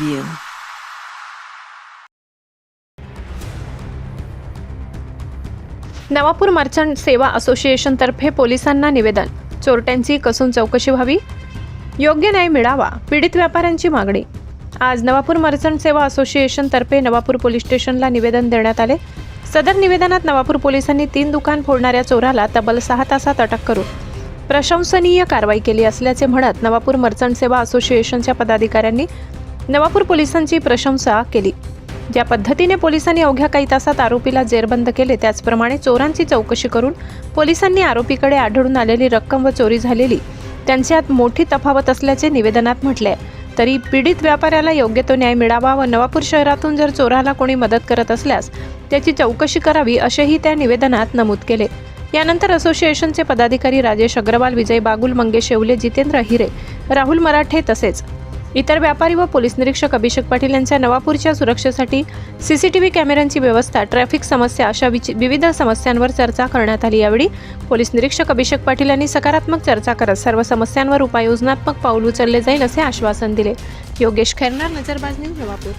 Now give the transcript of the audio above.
you. Navapur merchant सेवा असोसिएशनतर्फे पोलिसांना निवेदन. चोरट्यांची कसून चौकशी व्हावी? योग्य न्याय मिळावा पीडित व्यापाऱ्यांची मागणी. आज नवापूर मर्चंट सेवा असोसिएशनतर्फे नवापूर पोलीस स्टेशनला निवेदन देण्यात आले. सदर निवेदनात नवापूर पोलिसांनी तीन दुकान फोडणाऱ्या चोराला तब्बल सहा तासात अटक करून प्रशंसनीय कारवाई केली असल्याचे म्हणत नवापूर मर्चंट सेवा असोसिएशनच्या पदाधिकाऱ्यांनी नवापूर पोलिसांची प्रशंसा केली. ज्या पद्धतीने पोलिसांनी अवघ्या काही तासात आरोपीला जेरबंद केले त्याचप्रमाणे चोरांची चौकशी करून पोलिसांनी आरोपीकडे आढळून आलेली रक्कम व चोरी झालेली त्यांच्यात मोठी तफावत असल्याचे निवेदनात म्हटले आहे तरी पीडित व्यापाऱ्याला योग्य तो न्याय मिळावा व नवापूर शहरातून जर चोराला कोणी मदत करत असल्यास त्याची चौकशी करावी असेही त्या निवेदनात नमूद केले. यानंतर असोसिएशनचे पदाधिकारी राजेश अग्रवाल विजय बागुल मंगेश येवले जितेंद्र हिरे राहुल मराठे तसेच इतर व्यापारी व पोलीस निरीक्षक अभिषेक पाटील यांच्या नवापूरच्या सुरक्षेसाठी सीसीटीव्ही कॅमेऱ्यांची व्यवस्था ट्रॅफिक समस्या अशा विविध समस्यांवर चर्चा करण्यात आली. यावेळी पोलीस निरीक्षक अभिषेक पाटील यांनी सकारात्मक चर्चा करत सर्व समस्यांवर उपाययोजनात्मक पाऊल उचलले जाईल असे आश्वासन दिले. योगेश खैरनार नजरबाज न्यूज नवापूर.